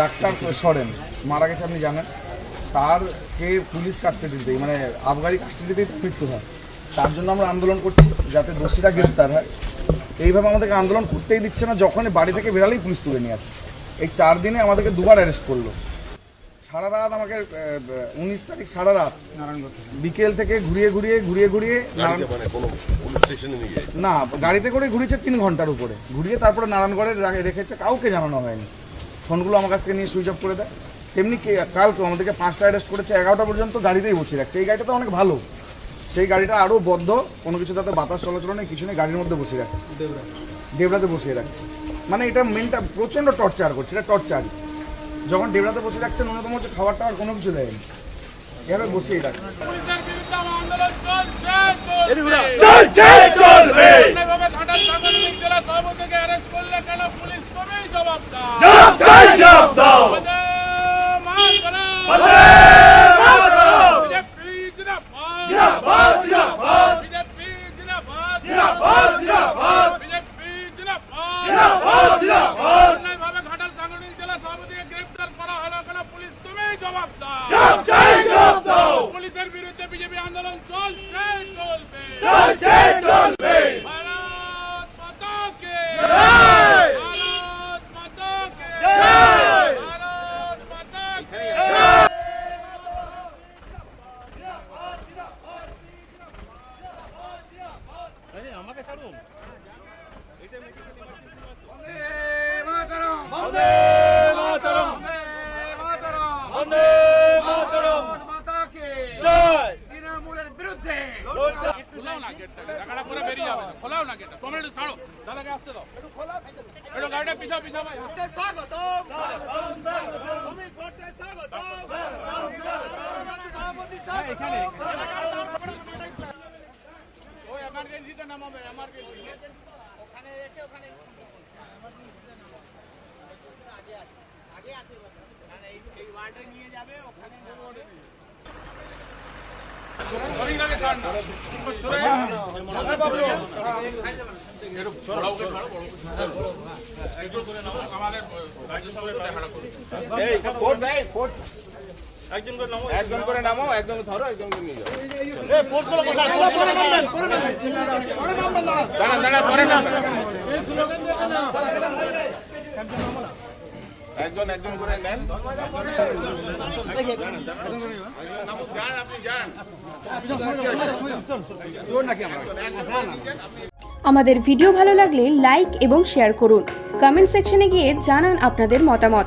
Doctor সরেন মারা গেছে আপনি জানেন তার কে পুলিশ কাস্টাডিতেই মানে আবগারি কাস্টাডিতেই মৃত্যু হয়। তার জন্য আমরা আন্দোলন করছি যাতে দোষীরা গ্রেপ্তার হয়। এইভাবে আমাদেরকে আন্দোলন করতেই দিচ্ছে না যখনই বাড়ি থেকে বেরালেই পুলিশ তুলে নিয়ে আসছে এই চার দিনে আমাদেরকে দুবার অ্যারেস্ট করল। সারা রাত আমাকে উনিশ তারিখ সারা রাত বিকেল থেকে ঘুরিয়ে ঘুরিয়ে ঘুরিয়ে ঘুরিয়ে মানে না গাড়িতে করে ঘুরিয়েছে তিন ঘণ্টার উপরে। ঘুরিয়ে তারপরে নারায়ণগড়ে রেখেছে কাউকে জানানো হয়নি। ফোনগুলো আমার কাছ থেকে নিয়ে সুইচ অফ করে দেয়। তেমনি কে- কালকে আমাদেরকে পাঁচটা অ্যারেস্ট করেছে এগারোটা পর্যন্ত গাড়িতেই বসিয়ে রাখছে। এই গাড়িটা তো অনেক ভালো। সেই গাড়িটা আরও বদ্ধ কোনো কিছু তাতে বাতাস চলাচল নেই কিছু নেই গাড়ির মধ্যে বসিয়ে রাখছে। ডেবরাতে বসিয়ে রাখছে। মানে এটা মেনটা প্রচণ্ড টর্চার করছে এটা টর্চার যখন ডেবরাতে বসে রাখছে ন্যূনতম হচ্ছে খাবার টাবার কোনো কিছু দেয়নি। এভাবে বসিয়ে রাখছে। পুলিশের বিরুদ্ধে আমার আন্দোলন চলছে চলছে চলবে পুলিশের বিরুদ্ধে বিজেপি আন্দোলন চলছে চলবে চলছে চলবে খোলাও না গেটটা তোমরা একটু ছাড়ো। দাদাকে আসতে দাও। একটু গাড়িটা পিছা পিছা ভাই। ওই এমার্জেন্সিতে নামাবে এমার্জেন্সি ওখানে রেখে ওখানে শরীরটাকে ছাড় না সরে যা। একটু বড়কে ছাড়ো, বড়কে ছাড়ো। একটু করে নাও, আমাদের একজন করে নামো একজন করে নামো একজন ধরো একজন করে নিয়ে যাও পরে একজন একজন করে নেন। যান আপনি যান আমাদের ভিডিও ভালো লাগলে লাইক এবং শেয়ার করুন। কমেন্ট সেকশনে গিয়ে জানান আপনাদের মতামত।